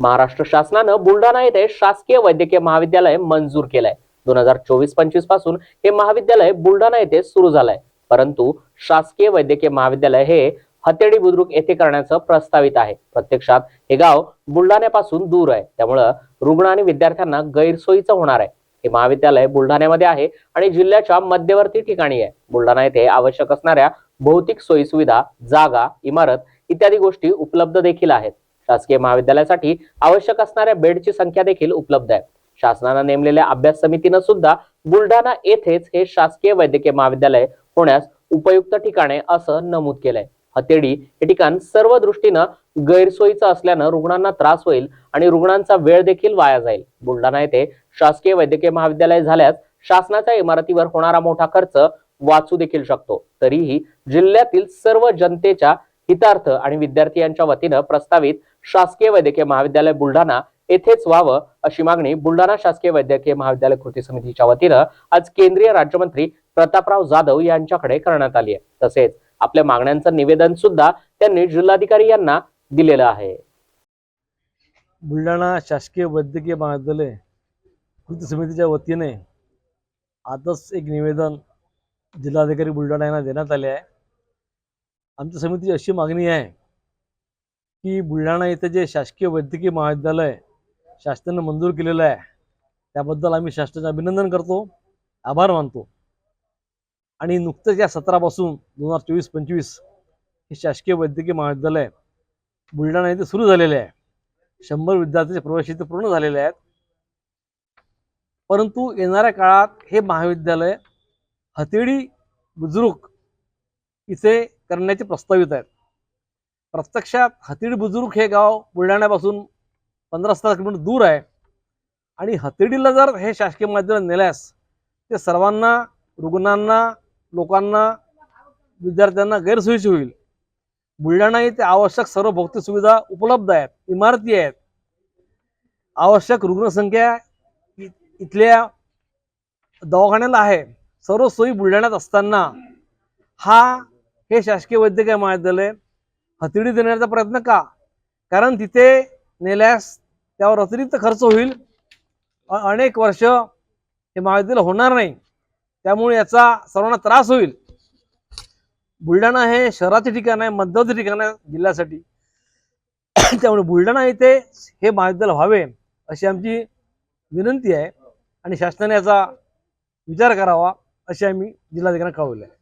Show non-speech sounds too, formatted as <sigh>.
महाराष्ट्र शासनानं बुलढाणा येथे शासकीय वैद्यकीय महाविद्यालय मंजूर केलंय. दोन हजार चोवीस पंचवीसपासून हे महाविद्यालय बुलढाणा येथे सुरू झालंय. परंतु शासकीय वैद्यकीय महाविद्यालय हे हतेडी बुद्रुक येथे करण्याचं प्रस्तावित आहे. प्रत्यक्षात हे गाव बुलढाण्यापासून दूर आहे. त्यामुळं रुग्ण आणि विद्यार्थ्यांना गैरसोयीचं होणार आहे. हे महाविद्यालय बुलढाण्यामध्ये आहे आणि जिल्ह्याच्या मध्यवर्ती ठिकाणी आहे. बुलढाणा येथे आवश्यक असणाऱ्या भौतिक सोयीसुविधा जागा इमारत इत्यादी गोष्टी उपलब्ध देखील आहेत. शासकीय महाविद्यालयासाठी आवश्यक असणाऱ्या बेडची संख्या देखील उपलब्ध आहे. शासनानं नेमलेल्या अभ्यास समितीनं सुद्धा बुलढाणा येथेच हे शासकीय वैद्यकीय महाविद्यालय होण्यास उपयुक्त ठिकाणे असं नमूद केलंय. हतेडी हे ठिकाण सर्व दृष्टीनं गैरसोयीचं असल्यानं रुग्णांना त्रास होईल आणि रुग्णांचा वेळ देखील वाया जाईल. बुलढाणा येथे शासकीय वैद्यकीय महाविद्यालय झाल्यास शासनाच्या इमारतीवर होणारा मोठा खर्च वाचू देखील शकतो. तरीही जिल्ह्यातील सर्व जनतेच्या हितार्थ आणि विद्यार्थी यांच्या वतीनं प्रस्तावित शासकीय वैद्यकीय महाविद्यालय बुलढाणा येथेच व्हावं अशी मागणी बुलढाणा शासकीय वैद्यकीय महाविद्यालय कृती समितीच्या वतीनं आज केंद्रीय राज्यमंत्री प्रतापराव जाधव यांच्याकडे करण्यात आली आहे. तसेच आपल्या मागण्यांचं निवेदन सुद्धा त्यांनी जिल्हाधिकारी यांना दिलेलं आहे. बुलढाणा शासकीय वैद्यकीय महाविद्यालय कृती समितीच्या वतीने आताच एक निवेदन जिल्हाधिकारी बुलढाणा यांना देण्यात आले आहे. आमच्या समितीची अशी मागणी आहे की बुलढाणा येथे जे शासकीय वैद्यकीय महाविद्यालय शासनानं मंजूर केलेलं आहे त्याबद्दल आम्ही शासनाचं अभिनंदन करतो आभार मानतो. आणि नुकतंच या सत्रापासून दोन हजार चोवीस पंचवीस हे शासकीय वैद्यकीय महाविद्यालय बुलढाणा इथे सुरू झालेले आहे. शंभर विद्यार्थ्यांचे प्रवेश इथे पूर्ण झालेले आहेत. परंतु येणाऱ्या काळात हे महाविद्यालय हतेडी बुजुर्ग इथे करण्याचे प्रस्तावित आहेत. प्रत्यक्षात हतेडी बुजुर्ग हे गाव बुलढाण्यापासून पंधरा सतरा किलोमीटर दूर आहे. आणि हतेडीला जर हे शासकीय माध्यम नेल्यास ते सर्वांना रुग्णांना लोकांना विद्यार्थ्यांना गैरसोयीची होईल. बुलढाणा येथे आवश्यक सर्व भौतिक सुविधा उपलब्ध आहेत इमारती आहेत. आवश्यक रुग्णसंख्या इथल्या दवाखान्याला आहे. सर्व सोयी बुलढाण्यात असताना हा हे शासकीय वैद्यकीय महाविद्यालय हतिडी देण्याचा प्रयत्न का? कारण तिथे नेल्यास त्यावर अतिरिक्त खर्च होईल. अनेक वर्ष हे महाविद्यालय होणार नाही. त्यामुळे याचा सर्वांना त्रास होईल. बुलढाणा हे शहराचे ठिकाण आहे मध्यवर्ती ठिकाण आहे जिल्ह्यासाठी. <coughs> त्यामुळे बुलढाणा येथे हे महाविद्यालय व्हावे अशी आमची विनंती आहे. आणि शासनाने याचा विचार करावा असे आम्ही जिल्हाधिकाऱ्यांना कळवले आहे